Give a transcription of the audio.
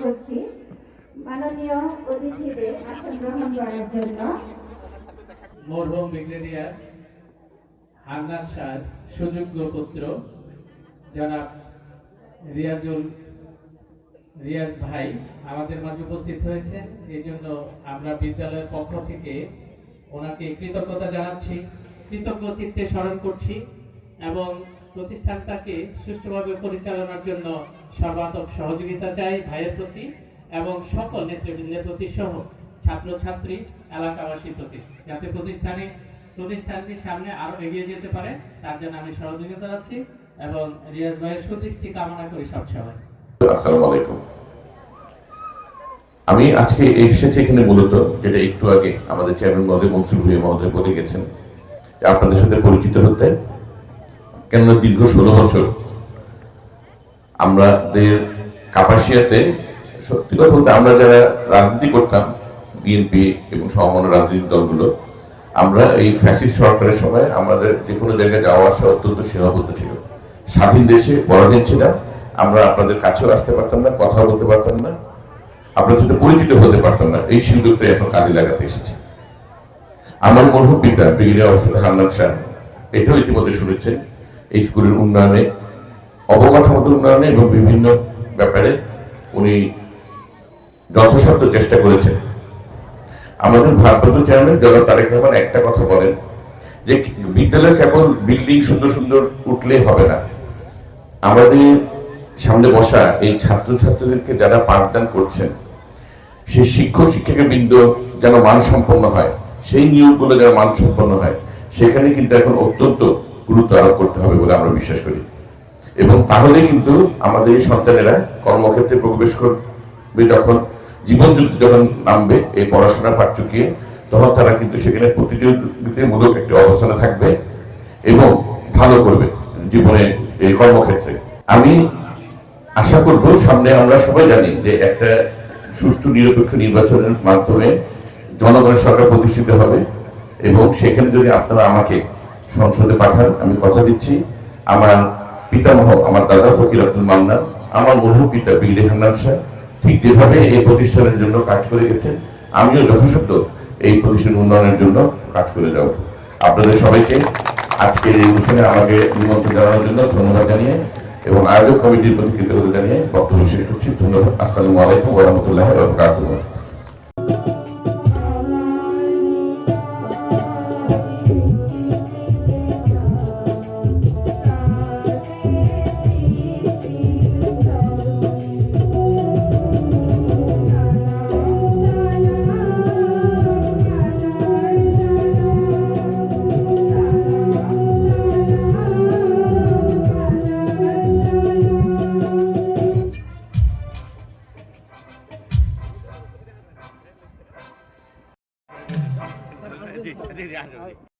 করছি মাননীয় অতিথিদের আসন গ্রহণ করার জন্য। মরহুম ব্রিগেডিয়ার হান্নান শাহ সুযোগ্য পুত্র জনাব রিয়াজুল রিয়াজ ভাই আমাদের মাঝে উপস্থিত হয়েছেন। এই জন্য আমরা বিদ্যালয়ের পক্ষ থেকে ওনাকে কৃতজ্ঞতা জানাচ্ছি কৃতজ্ঞ চিত্তে স্মরণ করছি এবং প্রতিষ্ঠানটাকে সুষ্ঠুভাবে পরিচালনার জন্য সর্বাত্মক সহযোগিতা চাই ভাইয়ের প্রতি এবং সকল নেতৃবৃন্দের প্রতি সহ ছাত্রছাত্রী এলাকাবাসীর প্রতি। যাতে প্রতিষ্ঠানে প্রতিষ্ঠানটি সামনে আরও এগিয়ে যেতে পারে, তার জন্য আমি সহযোগিতা যাচ্ছি এবং রিয়াজ ভাইয়ের সুদৃষ্টি কামনা করি সবসময় আসসালামু আলাইকুম। আমি আজকে এসেছি এখানে মূলত, যেটা একটু আগে আমাদের চেয়ারম্যান মহোদয় মনসুর ভুইয়া মহোদয় বলে গেছেন। আপনাদের সাথে পরিচিত হতে কেননা দীর্ঘ ষোলো বছর আমাদের কাপাসিয়াতে সত্যি কথা বলতে আমরা যারা রাজনীতি করতাম বিএনপি এবং সমমনা রাজনৈতিক দলগুলো, আমরা এই ফ্যাসিস্ট সরকারের সময় আমাদের যে কোনো জায়গায় যাওয়া আসা অত্যন্ত সীমাবদ্ধ ছিল। স্বাধীন দেশে পরাধীন ছিলাম, আমরা আপনাদের কাছেও আসতে পারতাম না কথা বলতে পারতাম না আপনার সাথে পরিচিত হতে পারতাম না, এই সুযোগটা এখন কাজে লাগাতে এসেছি। আমার মরহুম পিতা ব্রিগেডিয়ার অবসর হান্নান শাহ এটাও ইতিমধ্যে শুনেছেন। এই স্কুলের উন্নয়নে, অবকাঠামোগত উন্নয়নে এবং বিভিন্ন ব্যাপারে উনি যথাসাধ্য চেষ্টা করেছেন। আমাদের ভারপ্রাপ্ত চেয়ারম্যান জনাব তারেক রহমান একটা কথা বলেন যে, বিদ্যালয় কেবল বিল্ডিং সুন্দর সুন্দর উঠলে হবে না। আমাদের সামনে বসা এই ছাত্রছাত্রীদেরকে যারা পাঠদান করছেন, সেই শিক্ষক শিক্ষকের বৃন্দ যেন মানসম্পন্ন হয়, সেই নিয়োগগুলো যেন মানসম্পন্ন হয়, সেখানে কিন্তু এখন অত্যন্ত গুরুত্ব আরোপ করতে হবে বলে আমরা বিশ্বাস করি। এবং তাহলে কিন্তু আমাদের এই সন্তানেরা কর্মক্ষেত্রে প্রবেশ করবে যখন, জীবন যুদ্ধ যখন নামবে, এই পড়াশোনার পাঠ চুকিয়ে, তখন তারা কিন্তু সেখানে প্রতিযোগিতামূলক একটি অবস্থানে থাকবে এবং ভালো করবে জীবনে এই কর্মক্ষেত্রে। আমি আশা করব সামনে আমরা সবাই জানি যে একটা সুষ্ঠু নিরপেক্ষ নির্বাচনের মাধ্যমে জনগণের সরকার প্রতিষ্ঠিত হবে এবং সেখানে যদি আপনারা আমাকে সংসদে পাঠান, আমি কথা দিচ্ছি। আমার পিতামহ, আমার দাদা ফকির আব্দুল মান্না আমার মরহু পিতা বিগড়ে হান্নান শাহ ঠিক যেভাবে এই প্রতিষ্ঠানের জন্য কাজ করে গেছেন, আমিও যথাসাধ্য এই প্রতিষ্ঠান উন্নয়নের জন্য কাজ করে যাব। আপনাদের সবাইকে আজকের এই অনুষ্ঠানে আমাকে নিমন্ত্রণ জানানোর জন্য ধন্যবাদ জানিয়ে এবং আয়োজক কমিটির প্রতি কৃতজ্ঞতা জানিয়ে বক্তব্য শেষ করছি। ধন্যবাদ। আসসালামু আলাইকুম ওয়া 对对对，